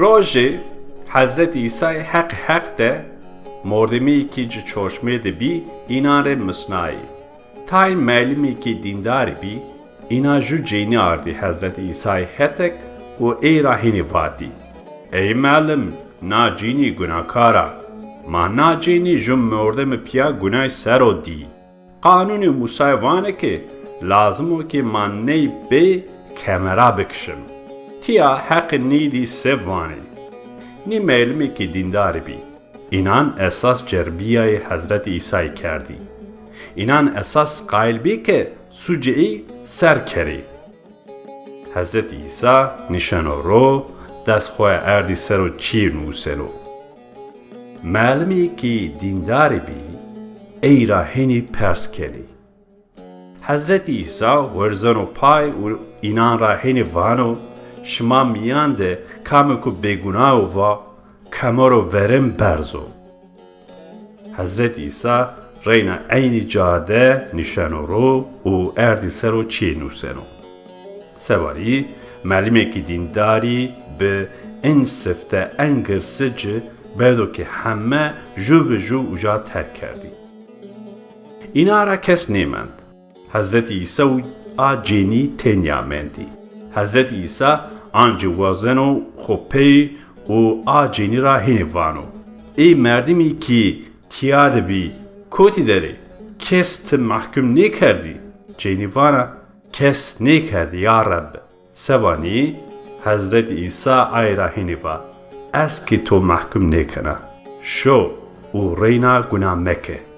Roji Hazreti İsa hak hak de mordemi ki ji çorşme de bi inare misnai. Tay melimi ki dindari bi ina ju ceni ardi Hazreti İsa hetek u ey rahini vati. Ey melim na cini günahkara. Ma na cini jum mordemi piya günah sero di. Kanuni musayvane ki lazım o ki man ney be kemera bikşim. Tía hak nidi sevvani. Ni melmi ki dindar bi. İnan esas cerbiyayı Hazreti İsa'yı kerdi. İnan esas gail bi ki suci ser keri. Hazreti İsa nişano ro destxoya erdi sero çir nuseno. Melmi ki dindar bi ey rahini pers keli. Hazreti İsa ورزن پای و اینان را هین وانو شما میان şma miyan de kame ku begunav va kamaro verem berzo. Hazret İsa reyna eyni cade nişanoro u erdi sero çiye nuseno. Sevari melimeki dindari bi en sifte en gırsıcı bedo ki hemme ju ve ju uca terk kerdi. İnara kes nemend. Hazreti İsa a ceni tenyamendi. حضرت عیسی آنجی وزن و خوپی و آجینی را هینوانو ای مردمی که تیاد بی کوتی داری کس محکوم نکردی. جینیوانا کس نکردی یا رب. سوانی حضرت عیسی آی را هینوا از که تو محکوم نکنه. شو و رینا گناه مکه.